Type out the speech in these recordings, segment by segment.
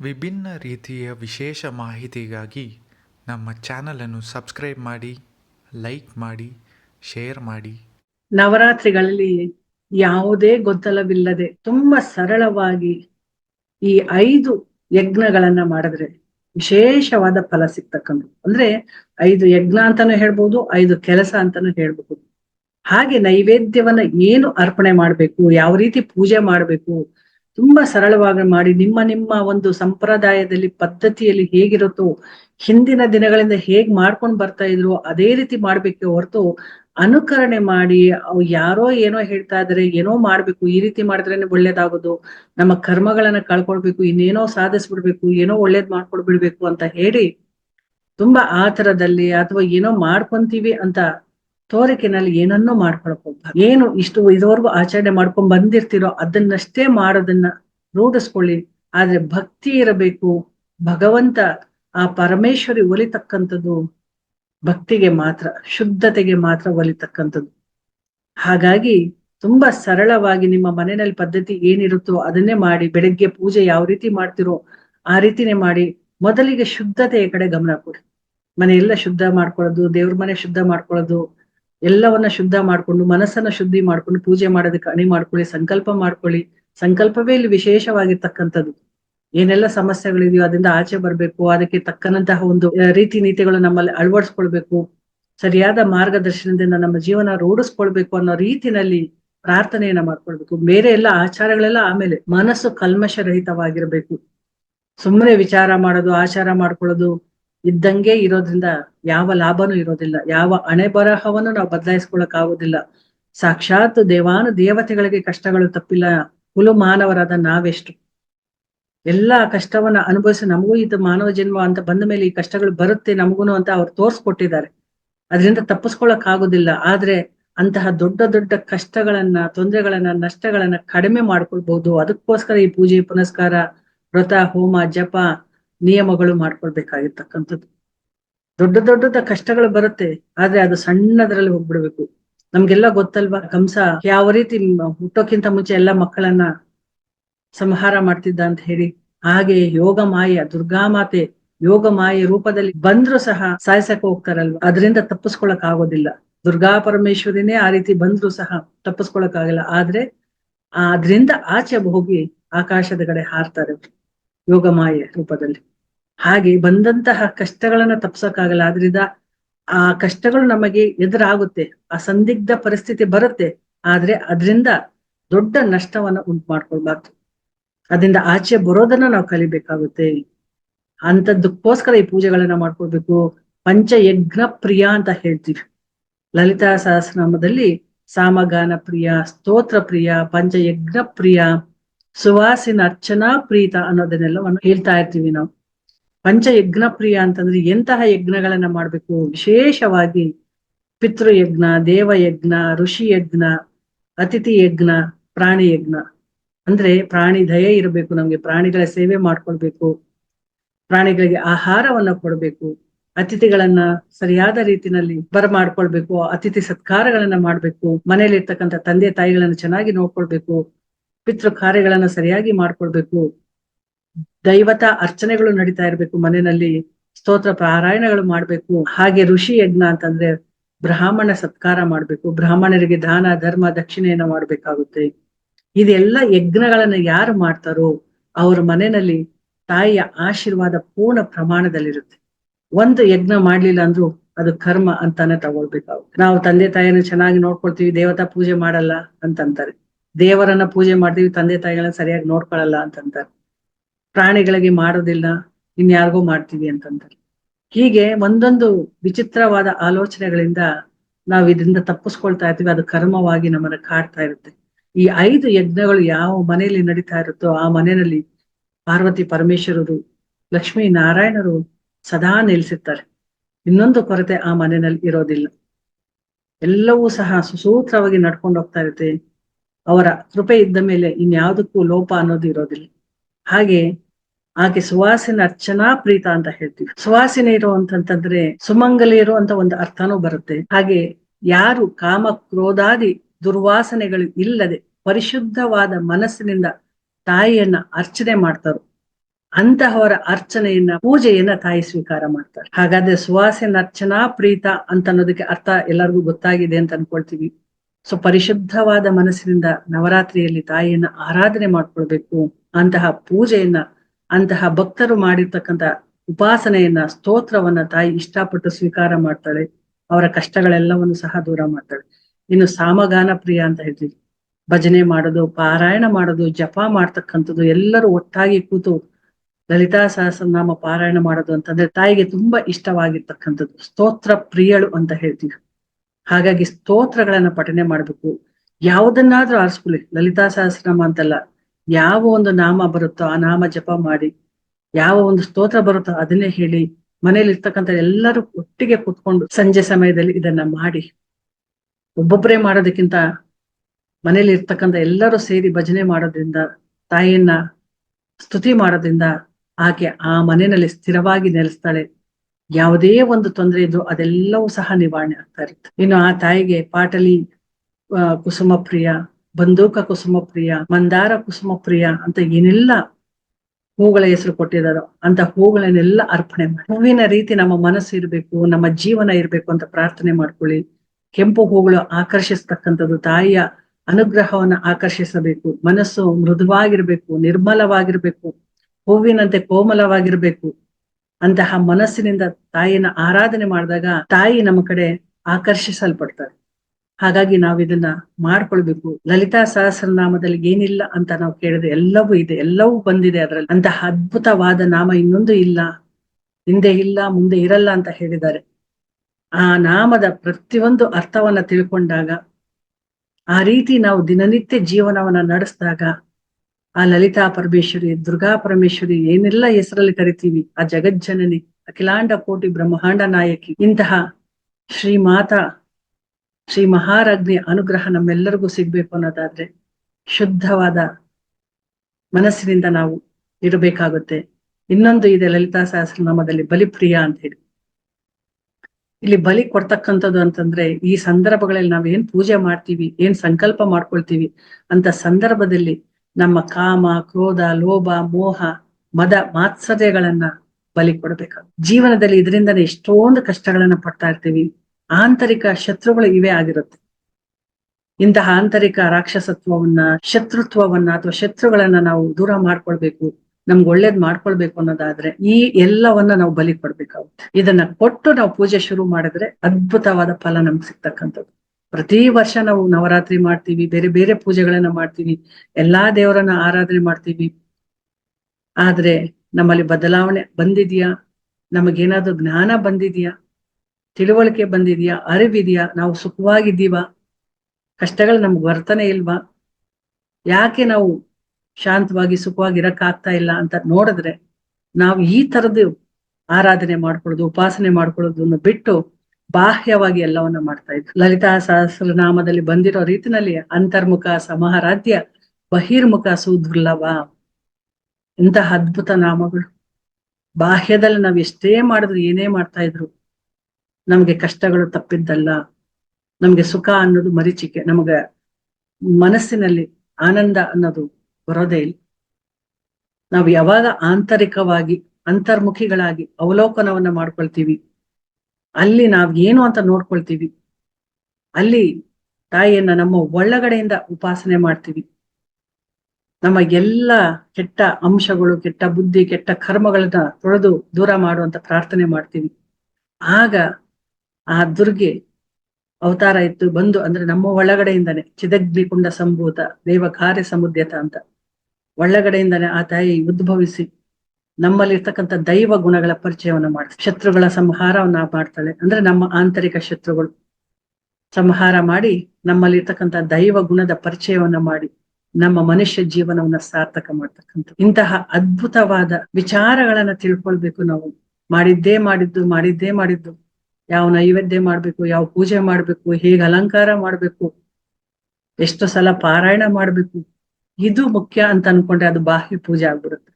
ವಿಭಿನ್ನ ರೀತಿಯ ವಿಶೇಷ ಮಾಹಿತಿಗಾಗಿ ನಮ್ಮ ಚಾನಲನ್ನು ಸಬ್ಸ್ಕ್ರೈಬ್ ಮಾಡಿ, ಲೈಕ್ ಮಾಡಿ, ಶೇರ್ ಮಾಡಿ. ನವರಾತ್ರಿಗಳಲ್ಲಿ ಯಾವುದೇ ಗೊಂದಲವಿಲ್ಲದೆ ತುಂಬಾ ಸರಳವಾಗಿ ಈ ಐದು ಯಜ್ಞಗಳನ್ನ ಮಾಡಿದ್ರೆ ವಿಶೇಷವಾದ ಫಲ ಸಿಗ್ತಕ್ಕಂಥದ್ದು. ಅಂದ್ರೆ ಐದು ಯಜ್ಞ ಅಂತಾನು ಹೇಳ್ಬೋದು, ಐದು ಕೆಲಸ ಅಂತಾನು ಹೇಳ್ಬಹುದು ಹಾಗೆ ನೈವೇದ್ಯವನ್ನ ಏನು ಅರ್ಪಣೆ ಮಾಡ್ಬೇಕು, ಯಾವ ರೀತಿ ಪೂಜೆ ಮಾಡ್ಬೇಕು ತುಂಬಾ ಸರಳವಾಗಿ ಮಾಡಿ ನಿಮ್ಮ ನಿಮ್ಮ ಒಂದು ಸಂಪ್ರದಾಯದಲ್ಲಿ ಪದ್ಧತಿಯಲ್ಲಿ ಹೇಗಿರುತ್ತೋ, ಹಿಂದಿನ ದಿನಗಳಿಂದ ಹೇಗ್ ಮಾಡ್ಕೊಂಡ್ ಬರ್ತಾ ಇದ್ರು ಅದೇ ರೀತಿ ಮಾಡ್ಬೇಕು ಹೊರತು ಅನುಕರಣೆ ಮಾಡಿ, ಅವು ಯಾರೋ ಏನೋ ಹೇಳ್ತಾ ಇದ್ರೆ, ಏನೋ ಮಾಡ್ಬೇಕು, ಈ ರೀತಿ ಮಾಡಿದ್ರೇನೆ ಒಳ್ಳೇದಾಗೋದು, ನಮ್ಮ ಕರ್ಮಗಳನ್ನ ಕಳ್ಕೊಳ್ಬೇಕು, ಇನ್ನೇನೋ ಸಾಧಿಸ್ಬಿಡ್ಬೇಕು, ಏನೋ ಒಳ್ಳೇದ್ ಮಾಡ್ಕೊಡ್ಬಿಡ್ಬೇಕು ಅಂತ ಹೇಳಿ, ತುಂಬಾ ಆತರದಲ್ಲಿ ಅಥವಾ ಏನೋ ಮಾಡ್ಕೊಂತೀವಿ ಅಂತ ತೋರಿಕೆನಲ್ಲಿ ಏನನ್ನೂ ಮಾಡ್ಕೊಳಕ್ ಏನು ಇಷ್ಟು ಇದುವರೆಗೂ ಆಚರಣೆ ಮಾಡ್ಕೊಂಡ್ ಬಂದಿರ್ತಿರೋ ಅದನ್ನಷ್ಟೇ ಮಾಡೋದನ್ನ ರೂಢಿಸ್ಕೊಳ್ಳಿ. ಆದ್ರೆ ಭಕ್ತಿ ಇರಬೇಕು. ಭಗವಂತ ಆ ಪರಮೇಶ್ವರಿ ಒಲಿತಕ್ಕಂಥದ್ದು ಭಕ್ತಿಗೆ ಮಾತ್ರ, ಶುದ್ಧತೆಗೆ ಮಾತ್ರ ಒಲಿತಕ್ಕಂಥದ್ದು. ಹಾಗಾಗಿ ತುಂಬಾ ಸರಳವಾಗಿ ನಿಮ್ಮ ಮನೆಯಲ್ಲಿ ಪದ್ಧತಿ ಏನಿರುತ್ತೋ ಅದನ್ನೇ ಮಾಡಿ, ಬೆಳಗ್ಗೆ ಪೂಜೆ ಯಾವ ರೀತಿ ಮಾಡ್ತಿರೋ ಆ ರೀತಿನೇ ಮಾಡಿ, ಮೊದಲಿಗೆ ಶುದ್ಧತೆಯ ಕಡೆ ಗಮನ ಕೊಡಿ. ಮನೆ ಎಲ್ಲ ಶುದ್ಧ ಮಾಡ್ಕೊಳ್ಳೋದು, ದೇವ್ರ ಮನೆ ಶುದ್ಧ ಮಾಡ್ಕೊಳ್ಳೋದು ಎಲ್ಲವನ್ನ ಶುದ್ಧ ಮಾಡ್ಕೊಂಡು, ಮನಸ್ಸನ್ನ ಶುದ್ಧಿ ಮಾಡ್ಕೊಂಡು, ಪೂಜೆ ಮಾಡೋದಕ್ಕೆ ಅಣಿ ಮಾಡ್ಕೊಳ್ಳಿ, ಸಂಕಲ್ಪ ಮಾಡ್ಕೊಳ್ಳಿ. ಸಂಕಲ್ಪವೇ ಇಲ್ಲಿ ವಿಶೇಷವಾಗಿರ್ತಕ್ಕಂಥದ್ದು. ಏನೆಲ್ಲ ಸಮಸ್ಯೆಗಳಿದೆಯೋ ಅದರಿಂದ ಆಚೆ ಬರಬೇಕು, ಅದಕ್ಕೆ ತಕ್ಕನಂತಹ ಒಂದು ರೀತಿ ನೀತಿಗಳು ನಮ್ಮಲ್ಲಿ ಅಳವಡಿಸ್ಕೊಳ್ಬೇಕು. ಸರಿಯಾದ ಮಾರ್ಗದರ್ಶನದಿಂದ ನಮ್ಮ ಜೀವನ ರೂಢಿಸ್ಕೊಳ್ಬೇಕು ಅನ್ನೋ ರೀತಿನಲ್ಲಿ ಪ್ರಾರ್ಥನೆಯನ್ನ ಮಾಡ್ಕೊಳ್ಬೇಕು. ಬೇರೆ ಎಲ್ಲ ಆಚಾರಗಳೆಲ್ಲ ಆಮೇಲೆ ಮನಸ್ಸು ಕಲ್ಮಶರಹಿತವಾಗಿರ್ಬೇಕು ಸುಮ್ಮನೆ ವಿಚಾರ ಮಾಡೋದು, ಆಚಾರ ಮಾಡ್ಕೊಳ್ಳೋದು ಇದ್ದಂಗೆ ಇರೋದ್ರಿಂದ ಯಾವ ಲಾಭನೂ ಇರೋದಿಲ್ಲ. ಯಾವ ಹಣೆ ಬರಹವನ್ನು ನಾವು ಬದಲಾಯಿಸ್ಕೊಳಕ್ ಆಗೋದಿಲ್ಲ ಸಾಕ್ಷಾತ್ ದೇವಾನು ದೇವತೆಗಳಿಗೆ ಕಷ್ಟಗಳು ತಪ್ಪಿಲ್ಲ. ಹುಲು ಮಾನವರಾದ ನಾವೆಷ್ಟು? ಎಲ್ಲಾ ಕಷ್ಟವನ್ನ ಅನುಭವಿಸಿ ನಮಗೂ ಇದು ಮಾನವ ಜನ್ಮ ಅಂತ ಬಂದ ಮೇಲೆ ಈ ಕಷ್ಟಗಳು ಬರುತ್ತೆ ನಮಗೂನು ಅಂತ ಅವ್ರು ತೋರ್ಸ್ಕೊಟ್ಟಿದ್ದಾರೆ. ಅದರಿಂದ ತಪ್ಪಿಸ್ಕೊಳಕ್ ಆಗೋದಿಲ್ಲ ಆದ್ರೆ ಅಂತಹ ದೊಡ್ಡ ದೊಡ್ಡ ಕಷ್ಟಗಳನ್ನ, ತೊಂದರೆಗಳನ್ನ, ನಷ್ಟಗಳನ್ನ ಕಡಿಮೆ ಮಾಡ್ಕೊಳ್ಬಹುದು ಅದಕ್ಕೋಸ್ಕರ ಈ ಪೂಜೆ, ಪುನಸ್ಕಾರ, ವ್ರತ, ಹೋಮ, ಜಪ ನಿಯಮಗಳು ಮಾಡ್ಕೊಳ್ಬೇಕಾಗಿರ್ತಕ್ಕಂಥದ್ದು. ದೊಡ್ಡ ದೊಡ್ಡದ ಕಷ್ಟಗಳು ಬರುತ್ತೆ, ಆದ್ರೆ ಅದು ಸಣ್ಣದ್ರಲ್ಲಿ ಹೋಗ್ಬಿಡ್ಬೇಕು. ನಮ್ಗೆಲ್ಲ ಗೊತ್ತಲ್ವಾ ಕಂಸ ಯಾವ ರೀತಿ ಹುಟ್ಟೋಕ್ಕಿಂತ ಮುಂಚೆ ಎಲ್ಲ ಮಕ್ಕಳನ್ನ ಸಂಹಾರ ಮಾಡ್ತಿದ್ದ ಅಂತ ಹೇಳಿ. ಹಾಗೆ ಯೋಗ ಮಾಯ, ದುರ್ಗಾ ಮಾತೆ ಯೋಗ ಮಾಯ ರೂಪದಲ್ಲಿ ಬಂದ್ರು ಸಹ ಸಾಯ್ಸಕ್ ಹೋಗ್ತಾರಲ್ವ? ಅದರಿಂದ ತಪ್ಪಿಸ್ಕೊಳಕ್ ಆಗೋದಿಲ್ಲ. ದುರ್ಗಾ ಪರಮೇಶ್ವರಿನೇ ಆ ರೀತಿ ಬಂದ್ರು ಸಹ ತಪ್ಪಿಸ್ಕೊಳಕ್ ಆಗಲ್ಲ. ಆದ್ರೆ ಅದರಿಂದ ಆಚೆ ಹೋಗಿ ಆಕಾಶದ ಕಡೆ ಹಾರ್ತಾರೆ. ಯೋಗ ಮಾಯೆ ರೂಪದಲ್ಲಿ. ಹಾಗೆ ಬಂದಂತಹ ಕಷ್ಟಗಳನ್ನ ತಪ್ಸಕ್ಕಾಗಲ್ಲ. ಆದ್ರಿಂದ ಆ ಕಷ್ಟಗಳು ನಮಗೆ ಎದುರಾಗುತ್ತೆ. ಆ ಸಂದಿಗ್ಧ ಪರಿಸ್ಥಿತಿ ಬರುತ್ತೆ. ಆದ್ರೆ ಅದರಿಂದ ದೊಡ್ಡ ನಷ್ಟವನ್ನ ಉಂಟು ಮಾಡ್ಕೊಳ್ಬಾರ್ದು ಅದರಿಂದ ಆಚೆ ಬರೋದನ್ನ ನಾವು ಕಲಿಬೇಕಾಗುತ್ತೆ. ಅಂತದಕ್ಕೋಸ್ಕರ ಈ ಪೂಜೆಗಳನ್ನ ಮಾಡ್ಕೊಳ್ಬೇಕು. ಪಂಚಯಜ್ಞ ಪ್ರಿಯ ಅಂತ ಹೇಳ್ತೀವಿ. ಲಲಿತಾ ಸಹಸ್ರನಾಮದಲ್ಲಿ ಸಾಮಗಾನ ಪ್ರಿಯ, ಸ್ತೋತ್ರ ಪ್ರಿಯ ಪಂಚಯಜ್ಞ ಪ್ರಿಯ. ಸುವಾಸಿನ ಅರ್ಚನಾ ಪ್ರೀತ ಅನ್ನೋದನ್ನೆಲ್ಲವನ್ನು ಹೇಳ್ತಾ ಇರ್ತೀವಿ ನಾವು. ಪಂಚಯಜ್ಞ ಪ್ರಿಯ ಅಂತಂದ್ರೆ ಎಂತಹ ಯಜ್ಞಗಳನ್ನ ಮಾಡ್ಬೇಕು? ವಿಶೇಷವಾಗಿ ಪಿತೃಯಜ್ಞ, ದೇವಯಜ್ಞ ಋಷಿ ಯಜ್ಞ ಅತಿಥಿ ಯಜ್ಞ ಪ್ರಾಣಿ ಯಜ್ಞ ಅಂದ್ರೆ ಪ್ರಾಣಿ ದಯೆ ಇರಬೇಕು, ನಮ್ಗೆ ಪ್ರಾಣಿಗಳ ಸೇವೆ ಮಾಡ್ಕೊಳ್ಬೇಕು, ಪ್ರಾಣಿಗಳಿಗೆ ಆಹಾರವನ್ನ ಕೊಡ್ಬೇಕು, ಅತಿಥಿಗಳನ್ನ ಸರಿಯಾದ ರೀತಿನಲ್ಲಿ ಬರಮಾಡ್ಕೊಳ್ಬೇಕು, ಅತಿಥಿ ಸತ್ಕಾರಗಳನ್ನ ಮಾಡ್ಬೇಕು ಮನೇಲಿ ಇರ್ತಕ್ಕಂಥ ತಂದೆ ತಾಯಿಗಳನ್ನ ಚೆನ್ನಾಗಿ ನೋಡ್ಕೊಳ್ಬೇಕು ಪಿತೃ ಕಾರ್ಯಗಳನ್ನ ಸರಿಯಾಗಿ ಮಾಡ್ಕೊಳ್ಬೇಕು. ದೈವತ ಅರ್ಚನೆಗಳು ನಡೀತಾ ಇರ್ಬೇಕು ಮನೆಯಲ್ಲಿ, ಸ್ತೋತ್ರ ಪಾರಾಯಣಗಳು ಮಾಡ್ಬೇಕು. ಹಾಗೆ ಋಷಿ ಯಜ್ಞ ಅಂತಂದ್ರೆ ಬ್ರಾಹ್ಮಣ ಸತ್ಕಾರ ಮಾಡ್ಬೇಕು. ಬ್ರಾಹ್ಮಣರಿಗೆ ದಾನ, ಧರ್ಮ, ದಕ್ಷಿಣೆಯನ್ನ ಮಾಡ್ಬೇಕಾಗುತ್ತೆ. ಇದೆಲ್ಲ ಯಜ್ಞಗಳನ್ನ ಯಾರು ಮಾಡ್ತಾರೋ ಅವ್ರ ಮನೆಯಲ್ಲಿ ತಾಯಿಯ ಆಶೀರ್ವಾದ ಪೂರ್ಣ ಪ್ರಮಾಣದಲ್ಲಿರುತ್ತೆ. ಒಂದು ಯಜ್ಞ ಮಾಡ್ಲಿಲ್ಲ ಅಂದ್ರು ಅದು ಕರ್ಮ ಅಂತಾನೆ ತಗೊಳ್ಬೇಕಾಗುತ್ತೆ. ನಾವು ತಂದೆ ತಾಯಿಯನ್ನು ಚೆನ್ನಾಗಿ ನೋಡ್ಕೊಳ್ತೀವಿ, ದೇವತಾ ಪೂಜೆ ಮಾಡಲ್ಲ ಅಂತಂತಾರೆ. ದೇವರನ್ನ ಪೂಜೆ ಮಾಡ್ತೀವಿ, ತಂದೆ ತಾಯಿಗಳನ್ನ ಸರಿಯಾಗಿ ನೋಡ್ಕೊಳಲ್ಲ ಅಂತಂತಾರೆ. ಪ್ರಾಣಿಗಳಿಗೆ ಮಾಡೋದಿಲ್ಲ, ಇನ್ಯಾರಿಗೂ ಮಾಡ್ತೀವಿ ಅಂತಂತಾರೆ. ಹೀಗೆ ಒಂದೊಂದು ವಿಚಿತ್ರವಾದ ಆಲೋಚನೆಗಳಿಂದ ನಾವು ಇದರಿಂದ ತಪ್ಪಿಸ್ಕೊಳ್ತಾ ಇರ್ತೀವಿ, ಅದು ಕರ್ಮವಾಗಿ ನಮ್ಮನ್ನ ಕಾಡ್ತಾ ಇರುತ್ತೆ. ಈ ಐದು ಯಜ್ಞಗಳು ಯಾವ ಮನೆಯಲ್ಲಿ ನಡೀತಾ ಇರುತ್ತೋ ಆ ಮನೆಯಲ್ಲಿ ಪಾರ್ವತಿ ಪರಮೇಶ್ವರರು ಲಕ್ಷ್ಮೀ ನಾರಾಯಣರು ಸದಾ ನೆಲೆಸಿರ್ತಾರೆ. ಇನ್ನೊಂದು ಕೊರತೆ ಆ ಮನೆಯಲ್ಲಿ ಇರೋದಿಲ್ಲ. ಎಲ್ಲವೂ ಸಹ ಸುಸೂತ್ರವಾಗಿ ನಡ್ಕೊಂಡು ಹೋಗ್ತಾ ಇರುತ್ತೆ. ಅವರ ಕೃಪೆ ಇದ್ದ ಮೇಲೆ ಇನ್ಯಾವುದಕ್ಕೂ ಲೋಪ ಅನ್ನೋದು ಇರೋದಿಲ್ಲ. ಹಾಗೆ ಆಕೆ ಸುವಾಸಿನ ಅರ್ಚನಾ ಪ್ರೀತ ಅಂತ ಹೇಳ್ತೀವಿ. ಸುವಾಸಿನ ಇರು ಅಂತಂತಂದ್ರೆ ಸುಮಂಗಲಿ ಇರುವಂತ ಒಂದು ಅರ್ಥನೂ ಬರುತ್ತೆ. ಹಾಗೆ ಯಾರು ಕಾಮ ಕ್ರೋಧಾದಿ ದುರ್ವಾಸನೆಗಳು ಇಲ್ಲದೆ ಪರಿಶುದ್ಧವಾದ ಮನಸ್ಸಿನಿಂದ ತಾಯಿಯನ್ನ ಅರ್ಚನೆ ಮಾಡ್ತಾರೋ ಅಂತಹವರ ಅರ್ಚನೆಯನ್ನ, ಪೂಜೆಯನ್ನ ತಾಯಿ ಸ್ವೀಕಾರ ಮಾಡ್ತಾರೆ. ಹಾಗಾದ್ರೆ ಸುವಾಸಿನ ಅರ್ಚನಾ ಪ್ರೀತ ಅಂತ ಅನ್ನೋದಕ್ಕೆ ಅರ್ಥ ಎಲ್ಲರಿಗೂ ಗೊತ್ತಾಗಿದೆ ಅಂತ ಅನ್ಕೊಳ್ತೀವಿ. ಸೊ ಪರಿಶುದ್ಧವಾದ ಮನಸ್ಸಿನಿಂದ ನವರಾತ್ರಿಯಲ್ಲಿ ತಾಯಿಯನ್ನ ಆರಾಧನೆ ಮಾಡ್ಕೊಳ್ಬೇಕು. ಅಂತಹ ಪೂಜೆಯನ್ನ, ಅಂತಹ ಭಕ್ತರು ಮಾಡಿರ್ತಕ್ಕಂತ ಉಪಾಸನೆಯನ್ನ, ಸ್ತೋತ್ರವನ್ನ ತಾಯಿ ಇಷ್ಟಪಟ್ಟು ಸ್ವೀಕಾರ ಮಾಡ್ತಾಳೆ. ಅವರ ಕಷ್ಟಗಳೆಲ್ಲವನ್ನು ಸಹ ದೂರ ಮಾಡ್ತಾಳೆ. ಇನ್ನು ಸಾಮಗಾನ ಪ್ರಿಯ ಅಂತ ಹೇಳ್ತೀವಿ. ಭಜನೆ ಮಾಡೋದು, ಪಾರಾಯಣ ಮಾಡೋದು, ಜಪ ಮಾಡ್ತಕ್ಕಂಥದ್ದು ಎಲ್ಲರೂ ಒಟ್ಟಾಗಿ ಕೂತು ಲಲಿತಾ ಸಹಸ್ರನಾಮ ಪಾರಾಯಣ ಮಾಡೋದು ಅಂತಂದ್ರೆ ತಾಯಿಗೆ ತುಂಬಾ ಇಷ್ಟವಾಗಿರ್ತಕ್ಕಂಥದ್ದು. ಸ್ತೋತ್ರ ಪ್ರಿಯಳು ಅಂತ ಹೇಳ್ತೀವಿ. ಹಾಗಾಗಿ ಸ್ತೋತ್ರಗಳನ್ನ ಪಠನೆ ಮಾಡ್ಬೇಕು. ಯಾವುದನ್ನಾದ್ರೂ ಆರಿಸ್ಕೊಳ್ಳಿ. ಲಲಿತಾ ಸಹಸ್ರನಾಮ ಅಂತಲ್ಲ, ಯಾವ ಒಂದು ನಾಮ ಬರುತ್ತೋ ಆ ನಾಮ ಜಪ ಮಾಡಿ, ಯಾವ ಒಂದು ಸ್ತೋತ್ರ ಬರುತ್ತೋ ಅದನ್ನೇ ಹೇಳಿ ಮನೇಲಿ ಇರ್ತಕ್ಕಂಥ ಎಲ್ಲರೂ ಒಟ್ಟಿಗೆ ಕೂತ್ಕೊಂಡು ಸಂಜೆ ಸಮಯದಲ್ಲಿ ಇದನ್ನ ಮಾಡಿ ಒಬ್ಬೊಬ್ಬರೇ ಮಾಡೋದಕ್ಕಿಂತ ಮನೇಲಿ ಇರ್ತಕ್ಕಂಥ ಎಲ್ಲರೂ ಸೇರಿ ಭಜನೆ ಮಾಡೋದ್ರಿಂದ, ತಾಯಿಯನ್ನ ಸ್ತುತಿ ಮಾಡೋದ್ರಿಂದ, ಆಕೆ ಆ ಮನೆಯಲ್ಲಿ ಸ್ಥಿರವಾಗಿ ನೆಲೆಸ್ತಾಳೆ. ಯಾವುದೇ ಒಂದು ತೊಂದರೆ ಇದ್ರು ಅದೆಲ್ಲವೂ ಸಹ ನಿವಾರಣೆ ಆಗ್ತಾ ಇರುತ್ತೆ. ಇನ್ನು ಆ ತಾಯಿಗೆ ಪಾಟಲಿ ಕುಸುಮಪ್ರಿಯ ಕುಸುಮ ಪ್ರಿಯ, ಬಂದೂಕ ಕುಸುಮ ಪ್ರಿಯ, ಮಂದಾರ ಕುಸುಮ ಪ್ರಿಯ ಅಂತ ಏನೆಲ್ಲ ಹೂಗಳ ಹೆಸರು ಕೊಟ್ಟಿದಾರೋ ಅಂತ ಹೂಗಳನ್ನೆಲ್ಲ ಅರ್ಪಣೆ ಮಾಡಿ. ಹೂವಿನ ರೀತಿ ನಮ್ಮ ಮನಸ್ಸು ಇರಬೇಕು, ನಮ್ಮ ಜೀವನ ಇರಬೇಕು ಅಂತ ಪ್ರಾರ್ಥನೆ ಮಾಡ್ಕೊಳ್ಳಿ. ಕೆಂಪು ಹೂಗಳು ಆಕರ್ಷಿಸ್ತಕ್ಕಂಥದ್ದು, ತಾಯಿಯ ಅನುಗ್ರಹವನ್ನ ಆಕರ್ಷಿಸಬೇಕು, ಮನಸ್ಸು ಮೃದುವಾಗಿರ್ಬೇಕು, ನಿರ್ಮಲವಾಗಿರ್ಬೇಕು, ಹೂವಿನಂತೆ ಕೋಮಲವಾಗಿರ್ಬೇಕು. ಅಂತಹ ಮನಸ್ಸಿನಿಂದ ತಾಯಿಯನ್ನ ಆರಾಧನೆ ಮಾಡಿದಾಗ ತಾಯಿ ನಮ್ಮ ಕಡೆ ಆಕರ್ಷಿಸಲ್ಪಡ್ತಾರೆ. ಹಾಗಾಗಿ ನಾವು ಇದನ್ನ ಮಾಡ್ಕೊಳ್ಬೇಕು. ಲಲಿತಾ ಸಹಸ್ರನಾಮದಲ್ಲಿ ಏನಿಲ್ಲ ಅಂತ ನಾವು ಕೇಳಿದ್ರೆ ಎಲ್ಲವೂ ಇದೆ, ಎಲ್ಲವೂ ಬಂದಿದೆ ಅದರಲ್ಲಿ. ಅಂತಹ ಅದ್ಭುತವಾದ ನಾಮ ಇನ್ನೊಂದು ಇಲ್ಲ, ಹಿಂದೆ ಇಲ್ಲ, ಮುಂದೆ ಇರಲ್ಲ ಅಂತ ಹೇಳಿದ್ದಾರೆ. ಆ ನಾಮದ ಪ್ರತಿಯೊಂದು ಅರ್ಥವನ್ನ ತಿಳ್ಕೊಂಡಾಗ, ಆ ರೀತಿ ನಾವು ದಿನನಿತ್ಯ ಜೀವನವನ್ನ ನಡೆಸಿದಾಗ ಆ ಲಲಿತಾ ಪರಮೇಶ್ವರಿ, ದುರ್ಗಾ ಪರಮೇಶ್ವರಿ ಏನೆಲ್ಲ ಹೆಸರಲ್ಲಿ ಕರಿತೀವಿ, ಆ ಜಗಜ್ಜನನಿ, ಅಖಿಲಾಂಡ ಕೋಟಿ ಬ್ರಹ್ಮಾಂಡ ನಾಯಕಿ, ಇಂತಹ ಶ್ರೀ ಮಾತಾ, ಶ್ರೀ ಮಹಾರಾಜ್ಞಿ ಅನುಗ್ರಹ ನಮ್ಮೆಲ್ಲರಿಗೂ ಸಿಗ್ಬೇಕು ಅನ್ನೋದಾದ್ರೆ ಶುದ್ಧವಾದ ಮನಸ್ಸಿನಿಂದ ನಾವು ಇರಬೇಕಾಗುತ್ತೆ ಇನ್ನೊಂದು ಇದೆ ಲಲಿತಾ ಸಹಸ್ರನಾಮದಲ್ಲಿ ಬಲಿಪ್ರಿಯ ಅಂತ ಹೇಳಿ. ಇಲ್ಲಿ ಬಲಿ ಕೊಡ್ತಕ್ಕಂಥದ್ದು ಅಂತಂದ್ರೆ ಈ ಸಂದರ್ಭಗಳಲ್ಲಿ ನಾವ್ ಏನ್ ಪೂಜೆ ಮಾಡ್ತೀವಿ, ಏನ್ ಸಂಕಲ್ಪ ಮಾಡ್ಕೊಳ್ತೀವಿ ಅಂತ ಸಂದರ್ಭದಲ್ಲಿ ನಮ್ಮ ಕಾಮ, ಕ್ರೋಧ, ಲೋಭ, ಮೋಹ, ಮದ ಮಾತ್ಸರ್ಯಗಳನ್ನ ಬಲಿ ಕೊಡ್ಬೇಕು. ಜೀವನದಲ್ಲಿ ಇದರಿಂದನೇ ಎಷ್ಟೊಂದು ಕಷ್ಟಗಳನ್ನ ಪಡ್ತಾ ಇರ್ತೀವಿ. ಆಂತರಿಕ ಶತ್ರುಗಳು ಇವೇ ಆಗಿರುತ್ತೆ. ಇಂತಹ ಆಂತರಿಕ ರಾಕ್ಷಸತ್ವವನ್ನ, ಶತ್ರುತ್ವವನ್ನ ಅಥವಾ ಶತ್ರುಗಳನ್ನ ನಾವು ದೂರ ಮಾಡ್ಕೊಳ್ಬೇಕು, ನಮ್ಗೆ ಒಳ್ಳೇದ್ ಮಾಡ್ಕೊಳ್ಬೇಕು ಅನ್ನೋದಾದ್ರೆ ಈ ಎಲ್ಲವನ್ನ ನಾವು ಬಲಿ ಕೊಡ್ಬೇಕಾಗುತ್ತೆ. ಇದನ್ನ ಕೊಟ್ಟು ನಾವು ಪೂಜೆ ಶುರು ಮಾಡಿದ್ರೆ ಅದ್ಭುತವಾದ ಫಲ ನಮ್ಗೆ ಸಿಗ್ತಕ್ಕಂಥದ್ದು. ಪ್ರತಿ ವರ್ಷ ನಾವು ನವರಾತ್ರಿ ಮಾಡ್ತೀವಿ, ಬೇರೆ ಬೇರೆ ಪೂಜೆಗಳನ್ನ ಮಾಡ್ತೀವಿ, ಎಲ್ಲಾ ದೇವರನ್ನ ಆರಾಧನೆ ಮಾಡ್ತೀವಿ. ಆದ್ರೆ ನಮ್ಮಲ್ಲಿ ಬದಲಾವಣೆ ಬಂದಿದ್ಯಾ? ನಮಗೇನಾದ್ರೂ ಜ್ಞಾನ ಬಂದಿದ್ಯಾ? ತಿಳುವಳಿಕೆ ಬಂದಿದ್ಯಾ? ಅರಿವಿದ್ಯಾ? ನಾವು ಸುಖವಾಗಿದ್ದೀವಾ? ಕಷ್ಟಗಳು ನಮ್ಗೆ ವರ್ತನೆ ಇಲ್ವಾ? ಯಾಕೆ ನಾವು ಶಾಂತವಾಗಿ ಸುಖವಾಗಿ ಇರಕ್ಕಾಗ್ತಾ ಇಲ್ಲ ಅಂತ ನೋಡಿದ್ರೆ ನಾವು ಈ ತರದ್ದು ಆರಾಧನೆ ಮಾಡ್ಕೊಳ್ಳೋದು, ಉಪಾಸನೆ ಮಾಡ್ಕೊಳ್ಳೋದನ್ನು ಬಿಟ್ಟು ಬಾಹ್ಯವಾಗಿ ಎಲ್ಲವನ್ನ ಮಾಡ್ತಾ ಇದ್ರು. ಲಲಿತಾ ಸಹಸ್ರನಾಮದಲ್ಲಿ ಬಂದಿರೋ ರೀತಿನಲ್ಲಿ ಅಂತರ್ಮುಖ ಸಮಹಾರಾಧ್ಯ ಬಹಿರ್ಮುಖ ಸುದುರ್ಲಭ. ಇಂತಹ ಅದ್ಭುತ ನಾಮಗಳು. ಬಾಹ್ಯದಲ್ಲಿ ನಾವ್ ಎಷ್ಟೇ ಮಾಡಿದ್ರು ಏನೇ ಮಾಡ್ತಾ ಇದ್ರು, ನಮ್ಗೆ ಕಷ್ಟಗಳು ತಪ್ಪಿದ್ದಲ್ಲ. ನಮ್ಗೆ ಸುಖ ಅನ್ನೋದು ಮರೀಚಿಕೆ. ನಮಗ ಮನಸ್ಸಿನಲ್ಲಿ ಆನಂದ ಅನ್ನೋದು ಬರೋದೇ ಇಲ್ಲ. ನಾವು ಯಾವಾಗ ಆಂತರಿಕವಾಗಿ, ಅಂತರ್ಮುಖಿಗಳಾಗಿ ಅವಲೋಕನವನ್ನ ಮಾಡ್ಕೊಳ್ತೀವಿ ಅಲ್ಲಿ ನಾವ್ ಏನು ಅಂತ ನೋಡ್ಕೊಳ್ತೀವಿ. ಅಲ್ಲಿ ತಾಯಿಯನ್ನ ನಮ್ಮ ಒಳಗಡೆಯಿಂದ ಉಪಾಸನೆ ಮಾಡ್ತೀವಿ. ನಮ್ಮ ಎಲ್ಲ ಕೆಟ್ಟ ಅಂಶಗಳು, ಕೆಟ್ಟ ಬುದ್ಧಿ, ಕೆಟ್ಟ ಕರ್ಮಗಳನ್ನ ತೊಳೆದು ದೂರ ಮಾಡುವಂತ ಪ್ರಾರ್ಥನೆ ಮಾಡ್ತೀವಿ. ಆಗ ಆ ದುರ್ಗೆ ಅವತಾರ ಇತ್ತು ಬಂದು ಅಂದ್ರೆ ನಮ್ಮ ಒಳಗಡೆಯಿಂದಾನೆ ಚಿದಗ್ನಿಕುಂಡ ಸಂಭೂತ ದೇವ ಕಾರ್ಯ ಸಮುದ್ಯತ ಅಂತ. ಒಳಗಡೆಯಿಂದಾನೆ ಆ ತಾಯಿ ಉದ್ಭವಿಸಿ ನಮ್ಮಲ್ಲಿರ್ತಕ್ಕಂಥ ದೈವ ಗುಣಗಳ ಪರಿಚಯವನ್ನ ಮಾಡ್ತಾಳೆ ಶತ್ರುಗಳ ಸಂಹಾರವನ್ನ ಮಾಡ್ತಾಳೆ. ಅಂದ್ರೆ ನಮ್ಮ ಆಂತರಿಕ ಶತ್ರುಗಳು. ಸಂಹಾರ ಮಾಡಿ ನಮ್ಮಲ್ಲಿರ್ತಕ್ಕಂಥ ದೈವ ಗುಣದ ಪರಿಚಯವನ್ನ ಮಾಡಿ ನಮ್ಮ ಮನುಷ್ಯ ಜೀವನವನ್ನ ಸಾರ್ಥಕ ಮಾಡ್ತಕ್ಕಂಥ ಇಂತಹ ಅದ್ಭುತವಾದ ವಿಚಾರಗಳನ್ನ ತಿಳ್ಕೊಳ್ಬೇಕು ನಾವು. ಮಾಡಿದ್ದೇ ಮಾಡಿದ್ದು ಮಾಡಿದ್ದೇ ಮಾಡಿದ್ದು. ಯಾವ ನೈವೇದ್ಯ ಮಾಡ್ಬೇಕು, ಯಾವ ಪೂಜೆ ಮಾಡ್ಬೇಕು, ಹೇಗೆ ಅಲಂಕಾರ ಮಾಡ್ಬೇಕು, ಎಷ್ಟು ಸಲ ಪಾರಾಯಣ ಮಾಡ್ಬೇಕು. ಇದು ಮುಖ್ಯ ಅಂತ ಅನ್ಕೊಂಡ್ರೆ ಅದು ಬಾಹ್ಯ ಪೂಜೆ ಆಗ್ಬಿಡುತ್ತೆ.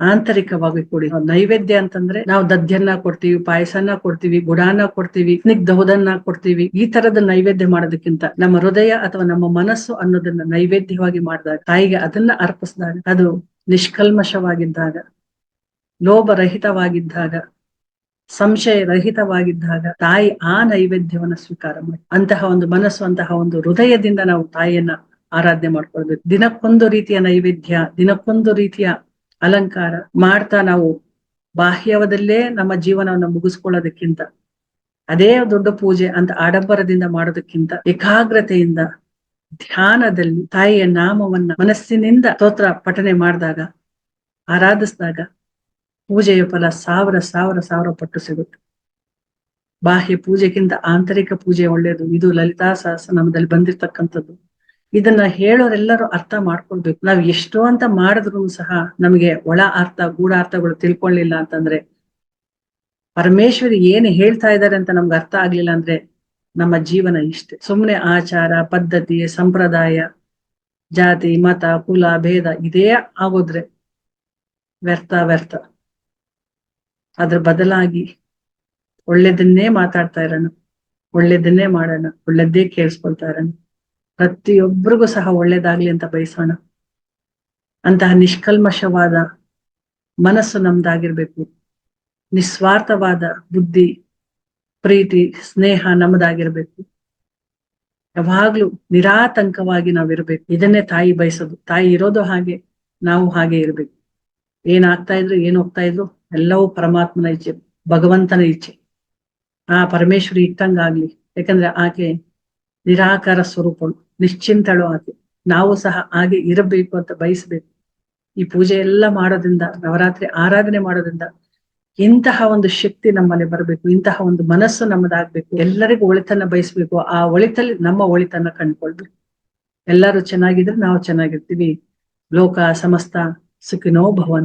ಆಂತರಿಕವಾಗಿ ಕೊಡಿ. ನೈವೇದ್ಯ ಅಂತಂದ್ರೆ ನಾವು ದದ್ಯನ್ನ ಕೊಡ್ತೀವಿ ಪಾಯಸನ ಕೊಡ್ತೀವಿ ಗುಡಾನ ಕೊಡ್ತೀವಿ ಸ್ನಿಗ್ಧವುದನ್ನ ಕೊಡ್ತೀವಿ. ಈ ತರದ ನೈವೇದ್ಯ ಮಾಡೋದಕ್ಕಿಂತ ನಮ್ಮ ಹೃದಯ ಅಥವಾ ನಮ್ಮ ಮನಸ್ಸು ಅನ್ನೋದನ್ನ ನೈವೇದ್ಯವಾಗಿ ಮಾಡಿದಾಗ, ತಾಯಿಗೆ ಅದನ್ನ ಅರ್ಪಿಸಿದಾಗ, ಅದು ನಿಷ್ಕಲ್ಮಶವಾಗಿದ್ದಾಗ, ಲೋಭರಹಿತವಾಗಿದ್ದಾಗ ಸಂಶಯ ರಹಿತವಾಗಿದ್ದಾಗ ತಾಯಿ ಆ ನೈವೇದ್ಯವನ್ನ ಸ್ವೀಕಾರ ಮಾಡಿ. ಅಂತಹ ಒಂದು ಮನಸ್ಸು, ಅಂತಹ ಒಂದು ಹೃದಯದಿಂದ ನಾವು ತಾಯಿಯನ್ನ ಆರಾಧನೆ ಮಾಡ್ಕೊಳ್ಬೇಕು. ದಿನಕ್ಕೊಂದು ರೀತಿಯ ನೈವೇದ್ಯ, ದಿನಕ್ಕೊಂದು ರೀತಿಯ ಅಲಂಕಾರ ಮಾಡ್ತಾ ನಾವು ಬಾಹ್ಯವದಲ್ಲೇ ನಮ್ಮ ಜೀವನವನ್ನು ಮುಗಿಸ್ಕೊಳ್ಳೋದಕ್ಕಿಂತ, ಅದೇ ದೊಡ್ಡ ಪೂಜೆ ಅಂತ ಆಡಂಬರದಿಂದ ಮಾಡೋದಕ್ಕಿಂತ, ಏಕಾಗ್ರತೆಯಿಂದ, ಧ್ಯಾನದಲ್ಲಿ ತಾಯಿಯ ನಾಮವನ್ನ ಮನಸ್ಸಿನಿಂದ ಸ್ತೋತ್ರ ಪಠನೆ ಮಾಡಿದಾಗ, ಆರಾಧಿಸಿದಾಗ ಪೂಜೆಯ ಫಲ ಸಾವಿರ ಸಾವಿರ ಸಾವಿರ ಪಟ್ಟು ಸಿಗುತ್ತೆ. ಬಾಹ್ಯ ಪೂಜೆಗಿಂತ ಆಂತರಿಕ ಪೂಜೆ ಒಳ್ಳೆಯದು. ಇದು ಲಲಿತಾ ಸಹಸ್ರನಾಮದಲ್ಲಿ ಬಂದಿರ್ತಕ್ಕಂಥದ್ದು. ಇದನ್ನ ಹೇಳೋರೆಲ್ಲರೂ ಅರ್ಥ ಮಾಡ್ಕೊಳ್ಬೇಕು. ನಾವು ಎಷ್ಟೋ ಅಂತ ಮಾಡಿದ್ರು ಸಹ ನಮಗೆ ಒಳ ಅರ್ಥ ಗೂಢಾರ್ಥಗಳು ತಿಳ್ಕೊಳ್ಳಿಲ್ಲ ಅಂತಂದ್ರೆ ಪರಮೇಶ್ವರಿ ಏನು ಹೇಳ್ತಾ ಇದ್ದಾರೆ ಅಂತ ನಮ್ಗೆ ಅರ್ಥ ಆಗ್ಲಿಲ್ಲ ಅಂದ್ರೆ ನಮ್ಮ ಜೀವನ ಇಷ್ಟೇ. ಸುಮ್ಮನೆ ಆಚಾರ, ಪದ್ಧತಿ, ಸಂಪ್ರದಾಯ, ಜಾತಿ, ಮತ, ಕುಲ, ಭೇದ ಇದೇ ಆಗೋದ್ರೆ ವ್ಯರ್ಥ ವ್ಯರ್ಥ. ಅದ್ರ ಬದಲಾಗಿ ಒಳ್ಳೇದನ್ನೇ ಮಾತಾಡ್ತಾ ಇರೋಣ, ಒಳ್ಳೇದನ್ನೇ ಮಾಡೋಣ, ಒಳ್ಳೇದೇ ಕೇಳಿಸ್ಕೊಳ್ತಾ ಇರೋಣ. ಪ್ರತಿಯೊಬ್ಬರಿಗೂ ಸಹ ಒಳ್ಳೇದಾಗ್ಲಿ ಅಂತ ಬಯಸೋಣ. ಅಂತಹ ನಿಷ್ಕಲ್ಮಶವಾದ ಮನಸ್ಸು ನಮ್ದಾಗಿರ್ಬೇಕು. ನಿಸ್ವಾರ್ಥವಾದ ಬುದ್ಧಿ, ಪ್ರೀತಿ, ಸ್ನೇಹ ನಮ್ದಾಗಿರ್ಬೇಕು. ಯಾವಾಗ್ಲೂ ನಿರಾತಂಕವಾಗಿ ನಾವಿರ್ಬೇಕು. ಇದನ್ನೇ ತಾಯಿ ಬಯಸೋದು. ತಾಯಿ ಇರೋದು ಹಾಗೆ, ನಾವು ಹಾಗೆ ಇರ್ಬೇಕು. ಏನಾಗ್ತಾ ಇದ್ರು, ಏನ್ ಹೋಗ್ತಾ ಇದ್ರು, ಎಲ್ಲವೂ ಪರಮಾತ್ಮನ ಇಚ್ಛೆ, ಭಗವಂತನ ಇಚ್ಛೆ. ಆ ಪರಮೇಶ್ವರಿ ಇಟ್ಟಂಗಾಗ್ಲಿ. ಯಾಕಂದ್ರೆ ಆಕೆ ನಿರಾಕಾರ ಸ್ವರೂಪಳು. ನಿಶ್ಚಿಂತಳು ಆಕೆ. ನಾವು ಸಹ ಹಾಗೆ ಇರಬೇಕು ಅಂತ ಬಯಸ್ಬೇಕು. ಈ ಪೂಜೆ ಎಲ್ಲ ಮಾಡೋದ್ರಿಂದ, ನವರಾತ್ರಿ ಆರಾಧನೆ ಮಾಡೋದ್ರಿಂದ ಇಂತಹ ಒಂದು ಶಕ್ತಿ ನಮ್ಮಲ್ಲಿ ಬರಬೇಕು, ಇಂತಹ ಒಂದು ಮನಸ್ಸು ನಮ್ಮದಾಗ್ಬೇಕು, ಎಲ್ಲರಿಗೂ ಒಳಿತನ್ನ ಬಯಸ್ಬೇಕು, ಆ ಒಳಿತಲ್ಲಿ ನಮ್ಮ ಒಳಿತನ್ನ ಕಂಡ್ಕೊಳ್ಬೇಕು. ಎಲ್ಲರೂ ಚೆನ್ನಾಗಿದ್ರೆ ನಾವು ಚೆನ್ನಾಗಿರ್ತೀವಿ. ಲೋಕ, ಸಮಸ್ತ, ಸುಖಿನೋ ಭವಂತ.